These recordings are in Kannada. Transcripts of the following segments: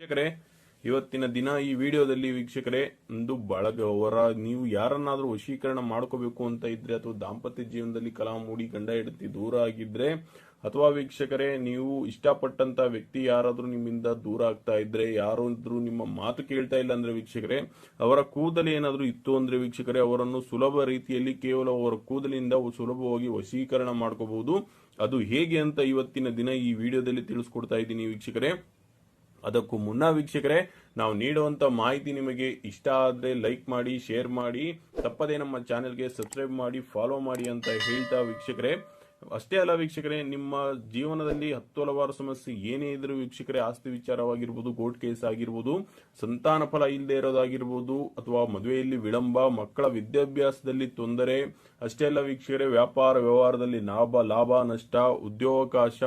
ವೀಕ್ಷಕರೇ, ಇವತ್ತಿನ ದಿನ ಈ ವಿಡಿಯೋದಲ್ಲಿ ವೀಕ್ಷಕರೇ ಒಂದು ಬಳಗ ಅವರ ನೀವು ಯಾರನ್ನಾದ್ರೂ ವಶೀಕರಣ ಮಾಡ್ಕೋಬೇಕು ಅಂತ ಇದ್ರೆ ಅಥವಾ ದಾಂಪತ್ಯ ಜೀವನದಲ್ಲಿ ಕಲಾ ಮೂಡಿ ಗಂಡ ಹೆಂಡತಿ ದೂರ ಆಗಿದ್ರೆ, ಅಥವಾ ವೀಕ್ಷಕರೇ, ನೀವು ಇಷ್ಟಪಟ್ಟಂತ ವ್ಯಕ್ತಿ ಯಾರಾದ್ರೂ ನಿಮ್ಮಿಂದ ದೂರ ಆಗ್ತಾ ಇದ್ರೆ, ಯಾರಾದ್ರೂ ನಿಮ್ಮ ಮಾತು ಕೇಳ್ತಾ ಇಲ್ಲ ಅಂದ್ರೆ ವೀಕ್ಷಕರೇ, ಅವರ ಕೂದಲು ಏನಾದ್ರೂ ಇತ್ತು ಅಂದ್ರೆ ವೀಕ್ಷಕರೇ, ಅವರನ್ನು ಸುಲಭ ರೀತಿಯಲ್ಲಿ ಕೇವಲ ಅವರ ಕೂದಲಿಂದ ಸುಲಭವಾಗಿ ವಶೀಕರಣ ಮಾಡ್ಕೋಬಹುದು. ಅದು ಹೇಗೆ ಅಂತ ಇವತ್ತಿನ ದಿನ ಈ ವಿಡಿಯೋದಲ್ಲಿ ತಿಳಿಸ್ಕೊಡ್ತಾ ಇದ್ದೀನಿ ವೀಕ್ಷಕರೇ. ಅದಕ್ಕೂ ಮುನ್ನ ವೀಕ್ಷಕರೇ, ನಾವು ನೀಡುವಂತ ಮಾಹಿತಿ ನಿಮಗೆ ಇಷ್ಟ ಆದ್ರೆ ಲೈಕ್ ಮಾಡಿ, ಶೇರ್ ಮಾಡಿ, ತಪ್ಪದೇ ನಮ್ಮ ಚಾನೆಲ್ಗೆ ಸಬ್ಸ್ಕ್ರೈಬ್ ಮಾಡಿ, ಫಾಲೋ ಮಾಡಿ ಅಂತ ಹೇಳ್ತಾ ವೀಕ್ಷಕರೇ. ಅಷ್ಟೇ ಅಲ್ಲ ವೀಕ್ಷಕರೇ, ನಿಮ್ಮ ಜೀವನದಲ್ಲಿ ಹತ್ತು ಹಲವಾರು ಸಮಸ್ಯೆ ಏನೇ ಇದ್ರೂ ವೀಕ್ಷಕರೇ, ಆಸ್ತಿ ವಿಚಾರವಾಗಿರ್ಬೋದು, ಕೋರ್ಟ್ ಕೇಸ್ ಆಗಿರ್ಬೋದು, ಸಂತಾನ ಫಲ ಇಲ್ಲದೆ ಇರೋದಾಗಿರ್ಬೋದು, ಅಥವಾ ಮದುವೆಯಲ್ಲಿ ವಿಳಂಬ, ಮಕ್ಕಳ ವಿದ್ಯಾಭ್ಯಾಸದಲ್ಲಿ ತೊಂದರೆ, ಅಷ್ಟೇ ಅಲ್ಲ ವೀಕ್ಷಕರೇ, ವ್ಯಾಪಾರ ವ್ಯವಹಾರದಲ್ಲಿ ಲಾಭ ಲಾಭ, ನಷ್ಟ, ಉದ್ಯೋಗಾವಕಾಶ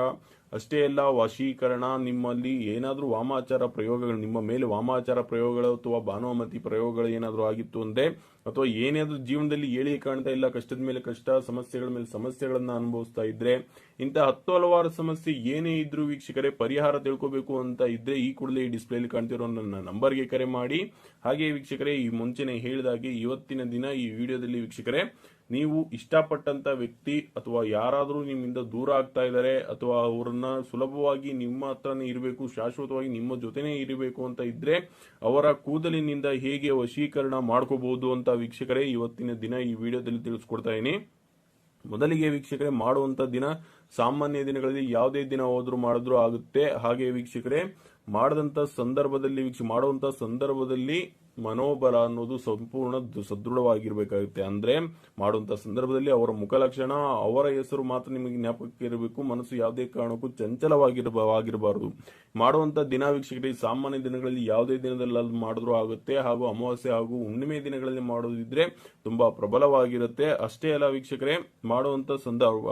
ಅಷ್ಟೇ ಅಲ್ಲ, ವಶೀಕರಣ ನಿಮ್ಮಲ್ಲಿ ಏನಾದರೂ ವಾಮಾಚಾರ ಪ್ರಯೋಗಗಳು, ನಿಮ್ಮ ಮೇಲೆ ವಾಮಾಚಾರ ಪ್ರಯೋಗಗಳು ಅಥವಾ ಭಾನುಮತಿ ಪ್ರಯೋಗಗಳು ಏನಾದರೂ ಆಗಿತ್ತು ಅಂದರೆ, ಅಥವಾ ಏನಾದರೂ ಜೀವನದಲ್ಲಿ ಹೇಳಿ ಕಾಣ್ತಾ ಇಲ್ಲ, ಕಷ್ಟದ ಮೇಲೆ ಕಷ್ಟ, ಸಮಸ್ಯೆಗಳ ಮೇಲೆ ಸಮಸ್ಯೆಗಳನ್ನು ಅನುಭವಿಸ್ತಾ ಇದ್ರೆ, ಇಂಥ ಹತ್ತು ಹಲವಾರು ಸಮಸ್ಯೆ ಏನೇ ಇದ್ರೂ ವೀಕ್ಷಕರೇ ಪರಿಹಾರ ತಿಳ್ಕೋಬೇಕು ಅಂತ ಇದ್ರೆ ಈ ಕೂಡಲೇ ಈ ಡಿಸ್ಪ್ಲೇಲಿ ಕಾಣ್ತಿರೋ ನನ್ನ ನಂಬರ್ಗೆ ಕರೆ ಮಾಡಿ. ಹಾಗೆ ವೀಕ್ಷಕರೇ, ಈ ಮುಂಚೆನೆ ಹೇಳಿದಾಗೆ ಇವತ್ತಿನ ದಿನ ಈ ವಿಡಿಯೋದಲ್ಲಿ ವೀಕ್ಷಕರೇ ನೀವು ಇಷ್ಟಪಟ್ಟಂತ ವ್ಯಕ್ತಿ ಅಥವಾ ಯಾರಾದರೂ ನಿಮ್ಮಿಂದ ದೂರ ಆಗ್ತಾ ಇದ್ದಾರೆ ಅಥವಾ ಅವರನ್ನ ಸುಲಭವಾಗಿ ನಿಮ್ಮ ಹತ್ರನೇ ಇರಬೇಕು, ಶಾಶ್ವತವಾಗಿ ನಿಮ್ಮ ಜೊತೆನೇ ಇರಬೇಕು ಅಂತ ಇದ್ರೆ ಅವರ ಕೂದಲಿನಿಂದ ಹೇಗೆ ವಶೀಕರಣ ಮಾಡ್ಕೋಬಹುದು ಅಂತ ವೀಕ್ಷಕರೇ ಇವತ್ತಿನ ದಿನ ಈ ವಿಡಿಯೋದಲ್ಲಿ ತಿಳಿಸ್ಕೊಡ್ತಾ ಇದೀನಿ ಮೊದಲಿಗೆ ವೀಕ್ಷಕರೇ, ಮಾಡುವಂತ ದಿನ ಸಾಮಾನ್ಯ ದಿನಗಳಲ್ಲಿ ಯಾವುದೇ ದಿನ ಹೋದ್ರೂ ಮಾಡಿದ್ರು ಆಗುತ್ತೆ. ಹಾಗೆ ವೀಕ್ಷಕರೇ, ಮಾಡದಂತ ಸಂದರ್ಭದಲ್ಲಿ ವೀಕ್ಷ, ಮಾಡುವಂತ ಸಂದರ್ಭದಲ್ಲಿ ಮನೋಬಲ ಅನ್ನೋದು ಸಂಪೂರ್ಣ ಸದೃಢವಾಗಿರ್ಬೇಕಾಗುತ್ತೆ. ಅಂದ್ರೆ, ಮಾಡುವಂತ ಸಂದರ್ಭದಲ್ಲಿ ಅವರ ಮುಖಲಕ್ಷಣ ಅವರ ಹೆಸರು ಮಾತ್ರ ನಿಮಗೆ ಜ್ಞಾಪಕಕ್ಕೆ ಇರಬೇಕು. ಮನಸ್ಸು ಯಾವುದೇ ಕಾರಣಕ್ಕೂ ಚಂಚಲವಾಗಿರಬಾರದು ಮಾಡುವಂತ ದಿನ ವೀಕ್ಷಕರಿಗೆ ಸಾಮಾನ್ಯ ದಿನಗಳಲ್ಲಿ ಯಾವುದೇ ದಿನದಲ್ಲಿ ಅದು ಮಾಡಿದ್ರು ಆಗುತ್ತೆ. ಹಾಗೂ ಅಮಾವಾಸ್ಯೆ ಹಾಗೂ ಹುಣ್ಣಿಮೆ ದಿನಗಳಲ್ಲಿ ಮಾಡೋದಿದ್ರೆ ತುಂಬಾ ಪ್ರಬಲವಾಗಿರುತ್ತೆ. ಅಷ್ಟೇ ಅಲ್ಲ ವೀಕ್ಷಕರೇ, ಮಾಡುವಂತ ಸಂದರ್ಭ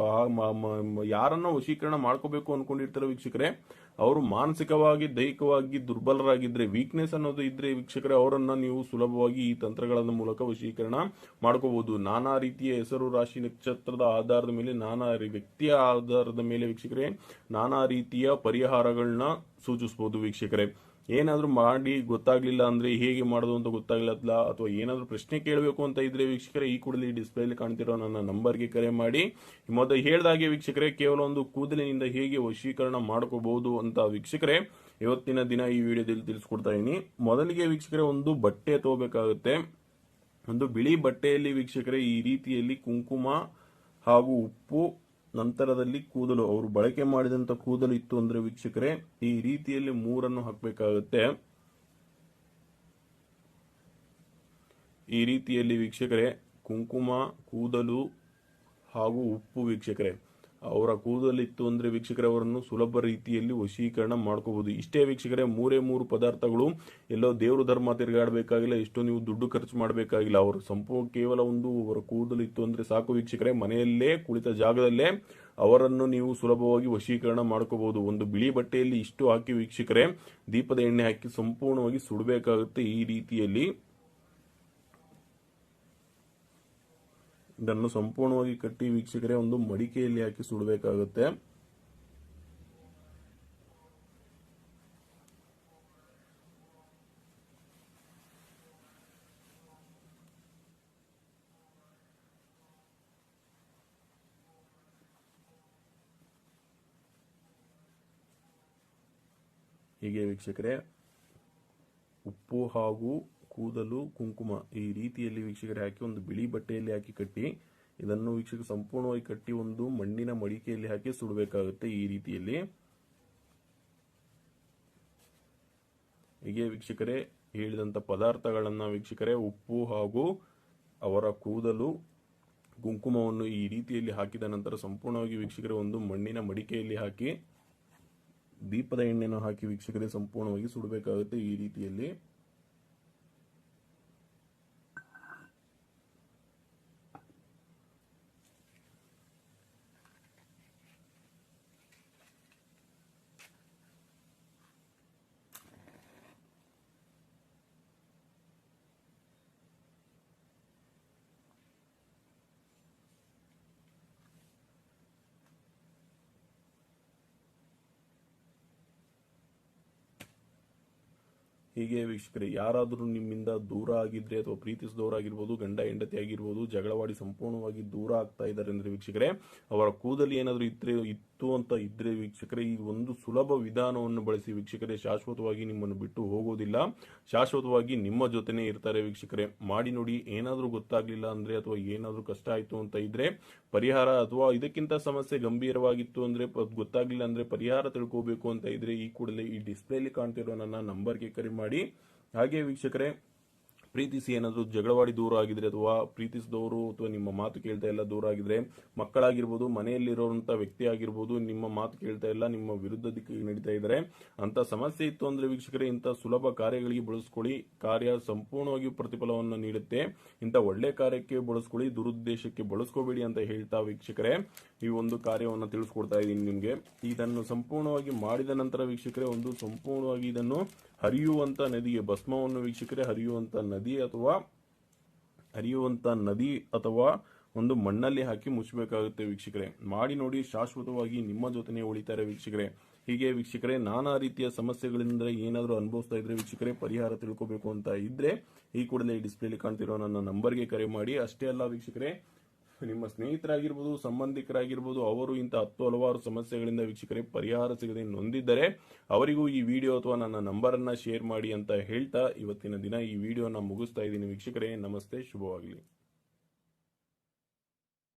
ಯಾರನ್ನ ವಶೀಕರಣ ಮಾಡ್ಕೋಬೇಕು ಅನ್ಕೊಂಡಿರ್ತಾರೆ ವೀಕ್ಷಕರೇ ಅವರು ಮಾನಸಿಕವಾಗಿ, ದೈಹಿಕವಾಗಿ ದುರ್ಬಲರಾಗಿದ್ದರೆ ವೀಕ್ನೆಸ್ ಅನ್ನೋದು ಇದ್ದರೆ ವೀಕ್ಷಕರೇ, ಅವರನ್ನು ನೀವು ಸುಲಭವಾಗಿ ಈ ತಂತ್ರಗಳ ಮೂಲಕ ವಶೀಕರಣ ಮಾಡ್ಕೋಬಹುದು ನಾನಾ ರೀತಿಯ ಹೆಸರು, ರಾಶಿ, ನಕ್ಷತ್ರದ ಆಧಾರದ ಮೇಲೆ, ನಾನಾ ವ್ಯಕ್ತಿಯ ಆಧಾರದ ಮೇಲೆ ವೀಕ್ಷಕರೇ, ನಾನಾ ರೀತಿಯ ಪರಿಹಾರಗಳನ್ನ ಸೂಚಿಸಬಹುದು ವೀಕ್ಷಕರೇ. ಏನಾದರೂ ಮಾಡಿ ಗೊತ್ತಾಗಲಿಲ್ಲ ಅಂದರೆ ಹೇಗೆ ಮಾಡೋದು ಅಂತ ಗೊತ್ತಾಗ್ಲಿಲ್ಲ ಅಥವಾ ಏನಾದರೂ ಪ್ರಶ್ನೆ ಕೇಳಬೇಕು ಅಂತ ಇದ್ರೆ ವೀಕ್ಷಕರೇ, ಈ ಕೂಡಲೇ ಡಿಸ್ಪ್ಲೇಲಿ ಕಾಣ್ತಿರೋ ನನ್ನ ನಂಬರ್ಗೆ ಕರೆ ಮಾಡಿ. ಮೊದಲು ಹೇಳಿದಾಗೆ ವೀಕ್ಷಕರೇ, ಕೇವಲ ಒಂದು ಕೂದಲಿನಿಂದ ಹೇಗೆ ವಶೀಕರಣ ಮಾಡ್ಕೋಬಹುದು ಅಂತ ವೀಕ್ಷಕರೇ, ಇವತ್ತಿನ ದಿನ ಈ ವಿಡಿಯೋದಲ್ಲಿ ತಿಳಿಸ್ಕೊಡ್ತಾ ಇದ್ದೀನಿ ಮೊದಲಿಗೆ ವೀಕ್ಷಕರೇ, ಒಂದು ಬಟ್ಟೆ ತಗೋಬೇಕಾಗುತ್ತೆ. ಒಂದು ಬಿಳಿ ಬಟ್ಟೆಯಲ್ಲಿ ವೀಕ್ಷಕರೇ, ಈ ರೀತಿಯಲ್ಲಿ ಕುಂಕುಮ ಹಾಗೂ ಉಪ್ಪು ನಂತರದಲ್ಲಿ ಕೂದಲು, ಅವರು ಬಳಕೆ ಮಾಡಿದಂತ ಕೂದಲು ಇತ್ತು ಅಂದ್ರೆ ವೀಕ್ಷಕರೇ, ಈ ರೀತಿಯಲ್ಲಿ ಮೂರನ್ನು ಹಾಕಬೇಕಾಗುತ್ತೆ. ಈ ರೀತಿಯಲ್ಲಿ ವೀಕ್ಷಕರೇ, ಕುಂಕುಮ, ಕೂದಲು ಹಾಗೂ ಉಪ್ಪು ವೀಕ್ಷಕರೇ. ಅವರ ಕೂದಲಿತ್ತು ಅಂದರೆ ವೀಕ್ಷಕರೇ, ಅವರನ್ನು ಸುಲಭ ರೀತಿಯಲ್ಲಿ ವಶೀಕರಣ ಮಾಡ್ಕೋಬೋದು ಇಷ್ಟೇ ವೀಕ್ಷಕರೇ, ಮೂರೇ ಮೂರು ಪದಾರ್ಥಗಳು ಎಲ್ಲೋ ದೇವರು ಧರ್ಮ ತಿರುಗಾಡಬೇಕಾಗಿಲ್ಲ, ಎಷ್ಟೋ ನೀವು ದುಡ್ಡು ಖರ್ಚು ಮಾಡಬೇಕಾಗಿಲ್ಲ. ಅವರು ಸಂಪೂರ್ಣ ಕೇವಲ ಒಂದು ಅವರ ಕೂದಲು ಇತ್ತು ಅಂದ್ರೆ ಸಾಕು ವೀಕ್ಷಕರೇ, ಮನೆಯಲ್ಲೇ ಕುಳಿತ ಜಾಗದಲ್ಲೇ ಅವರನ್ನು ನೀವು ಸುಲಭವಾಗಿ ವಶೀಕರಣ ಮಾಡ್ಕೋಬಹುದು. ಒಂದು ಬಿಳಿ ಬಟ್ಟೆಯಲ್ಲಿ ಇಷ್ಟು ಹಾಕಿ ವೀಕ್ಷಕರೇ, ದೀಪದ ಎಣ್ಣೆ ಹಾಕಿ ಸಂಪೂರ್ಣವಾಗಿ ಸುಡಬೇಕಾಗುತ್ತೆ ಈ ರೀತಿಯಲ್ಲಿ. ಇದನ್ನು ಸಂಪೂರ್ಣವಾಗಿ ಕಟ್ಟಿ ವೀಕ್ಷಕರೇ ಒಂದು ಮಡಿಕೆಯಲ್ಲಿ ಹಾಕಿ ಸುಡಬೇಕಾಗುತ್ತೆ. ಹೀಗೆ ವೀಕ್ಷಕರೇ ಉಪ್ಪು ಹಾಗೂ ಕೂದಲು, ಕುಂಕುಮ ಈ ರೀತಿಯಲ್ಲಿ ವೀಕ್ಷಕರೇ ಹಾಕಿ ಒಂದು ಬಿಳಿ ಬಟ್ಟೆಯಲ್ಲಿ ಹಾಕಿ ಕಟ್ಟಿ, ಇದನ್ನು ವೀಕ್ಷಕ ಸಂಪೂರ್ಣವಾಗಿ ಕಟ್ಟಿ ಒಂದು ಮಣ್ಣಿನ ಮಡಿಕೆಯಲ್ಲಿ ಹಾಕಿ ಸುಡಬೇಕಾಗುತ್ತೆ ಈ ರೀತಿಯಲ್ಲಿ. ಹೀಗೆ ವೀಕ್ಷಕರೇ ಹೇಳಿದಂತ ಪದಾರ್ಥಗಳನ್ನ ವೀಕ್ಷಕರೇ ಉಪ್ಪು ಹಾಗೂ ಅವರ ಕೂದಲು, ಕುಂಕುಮವನ್ನು ಈ ರೀತಿಯಲ್ಲಿ ಹಾಕಿದ ನಂತರ ಸಂಪೂರ್ಣವಾಗಿ ವೀಕ್ಷಕರೇ ಒಂದು ಮಣ್ಣಿನ ಮಡಿಕೆಯಲ್ಲಿ ಹಾಕಿ, ದೀಪದ ಎಣ್ಣೆಯನ್ನು ಹಾಕಿ ವೀಕ್ಷಕರೇ ಸಂಪೂರ್ಣವಾಗಿ ಸುಡಬೇಕಾಗುತ್ತೆ ಈ ರೀತಿಯಲ್ಲಿ. ಹೀಗೆ ವೀಕ್ಷಕರೇ, ಯಾರಾದರೂ ನಿಮ್ಮಿಂದ ದೂರ ಆಗಿದ್ರೆ ಅಥವಾ ಪ್ರೀತಿಸಿದವರಾಗಿರ್ಬೋದು, ಗಂಡ, ಹೆಂಡತಿ ಆಗಿರ್ಬೋದು, ಜಗಳವಾಡಿ ಸಂಪೂರ್ಣವಾಗಿ ದೂರ ಆಗ್ತಾ ಇದ್ದಾರೆ ಅಂದರೆ ವೀಕ್ಷಕರೇ, ಅವರ ಕೂದಲು ಏನಾದರೂ ಇದ್ರೆ ಇತ್ತು ಅಂತ ಇದ್ರೆ ವೀಕ್ಷಕರೇ, ಈ ಒಂದು ಸುಲಭ ವಿಧಾನವನ್ನು ಬಳಸಿ ವೀಕ್ಷಕರೇ, ಶಾಶ್ವತವಾಗಿ ನಿಮ್ಮನ್ನು ಬಿಟ್ಟು ಹೋಗೋದಿಲ್ಲ. ಶಾಶ್ವತವಾಗಿ ನಿಮ್ಮ ಜೊತೆನೇ ಇರ್ತಾರೆ ವೀಕ್ಷಕರೇ. ಮಾಡಿ ನೋಡಿ, ಏನಾದರೂ ಗೊತ್ತಾಗ್ಲಿಲ್ಲ ಅಂದ್ರೆ ಅಥವಾ ಏನಾದರೂ ಕಷ್ಟ ಆಯಿತು ಅಂತ ಇದ್ರೆ ಪರಿಹಾರ ಅಥವಾ ಇದಕ್ಕಿಂತ ಸಮಸ್ಯೆ ಗಂಭೀರವಾಗಿತ್ತು ಅಂದ್ರೆ ಗೊತ್ತಾಗಲಿಲ್ಲ ಅಂದ್ರೆ ಪರಿಹಾರ ತಿಳ್ಕೋಬೇಕು ಅಂತ ಇದ್ರೆ ಈ ಕೂಡಲೇ ಈ ಡಿಸ್ಪ್ಲೇಲಿ ಕಾಣ್ತಿರೋ ನನ್ನ ನಂಬರ್ಗೆ ಕರೆ ಮಾಡಿ. ಹಾಗೆ ವೀಕ್ಷಕರೇ ಪ್ರೀತಿಸಿ ಏನಾದರೂ ಜಗಳವಾಡಿ ದೂರ ಆಗಿದ್ರೆ ಅಥವಾ ಪ್ರೀತಿಸಿದವರು ಅಥವಾ ನಿಮ್ಮ ಮಾತು ಕೇಳ್ತಾ ಇಲ್ಲ, ದೂರ ಆಗಿದ್ರೆ ಮಕ್ಕಳಾಗಿರ್ಬೋದು ಮನೆಯಲ್ಲಿರೋಂಥ ವ್ಯಕ್ತಿ ಆಗಿರ್ಬೋದು, ನಿಮ್ಮ ಮಾತು ಕೇಳ್ತಾ ಇಲ್ಲ, ನಿಮ್ಮ ವಿರುದ್ಧ ದಿಕ್ಕಿಗೆ ನಡೀತಾ ಇದ್ದಾರೆ. ಅಂತ ಸಮಸ್ಯೆ ಇತ್ತು ಅಂದ್ರೆ ವೀಕ್ಷಕರೇ, ಇಂಥ ಸುಲಭ ಕಾರ್ಯಗಳಿಗೆ ಬಳಸ್ಕೊಳ್ಳಿ. ಕಾರ್ಯ ಸಂಪೂರ್ಣವಾಗಿ ಪ್ರತಿಫಲವನ್ನು ನೀಡುತ್ತೆ. ಇಂಥ ಒಳ್ಳೆ ಕಾರ್ಯಕ್ಕೆ ಬಳಸ್ಕೊಳ್ಳಿ, ದುರುದ್ದೇಶಕ್ಕೆ ಬಳಸ್ಕೋಬೇಡಿ ಅಂತ ಹೇಳ್ತಾ ವೀಕ್ಷಕರೇ, ಈ ಒಂದು ಕಾರ್ಯವನ್ನು ತಿಳಿಸ್ಕೊಡ್ತಾ ಇದ್ದೀನಿ ನಿಮಗೆ. ಇದನ್ನು ಸಂಪೂರ್ಣವಾಗಿ ಮಾಡಿದ ನಂತರ ವೀಕ್ಷಕರೇ, ಒಂದು ಸಂಪೂರ್ಣವಾಗಿ ಇದನ್ನು ಹರಿಯುವಂತ ನದಿಗೆ ಭಸ್ಮವನ್ನು ವೀಕ್ಷಕರೇ, ಹರಿಯುವಂತ ನದಿ ಅಥವಾ ಹರಿಯುವಂತ ನದಿ ಅಥವಾ ಒಂದು ಮಣ್ಣಲ್ಲಿ ಹಾಕಿ ಮುಚ್ಚಬೇಕಾಗುತ್ತೆ ವೀಕ್ಷಕರೇ. ಮಾಡಿ ನೋಡಿ, ಶಾಶ್ವತವಾಗಿ ನಿಮ್ಮ ಜೊತೆನೆ ಉಳಿತಾರೆ ವೀಕ್ಷಕರೇ. ಹೀಗೆ ವೀಕ್ಷಕರೇ, ನಾನಾ ರೀತಿಯ ಸಮಸ್ಯೆಗಳಿಂದ ಏನಾದರೂ ಅನುಭವಿಸ್ತಾ ಇದ್ರೆ ವೀಕ್ಷಕರೇ, ಪರಿಹಾರ ತಿಳ್ಕೋಬೇಕು ಅಂತ ಇದ್ರೆ ಈ ಕೂಡಲೇ ಡಿಸ್ಪ್ಲೇಲಿ ಕಾಣ್ತಿರೋ ನನ್ನ ನಂಬರ್ಗೆ ಕರೆ ಮಾಡಿ. ಅಷ್ಟೇ ಅಲ್ಲ ವೀಕ್ಷಕರೇ ನಿಮ್ಮ ಸ್ನೇಹಿತರಾಗಿರ್ಬೋದು, ಸಂಬಂಧಿಕರಾಗಿರ್ಬೋದು, ಅವರು ಇಂಥ ಹತ್ತು ಹಲವಾರು ಸಮಸ್ಯೆಗಳಿಂದ ವೀಕ್ಷಕರಿಗೆ ಪರಿಹಾರ ಸಿಗದೆ ನೊಂದಿದ್ದರೆ ಅವರಿಗೂ ಈ ವಿಡಿಯೋ ಅಥವಾ ನನ್ನ ನಂಬರನ್ನು ಶೇರ್ ಮಾಡಿ ಅಂತ ಹೇಳ್ತಾ ಇವತ್ತಿನ ದಿನ ಈ ವಿಡಿಯೋನ ಮುಗಿಸ್ತಾ ಇದ್ದೀನಿ ವೀಕ್ಷಕರೇ. ನಮಸ್ತೆ, ಶುಭವಾಗಲಿ.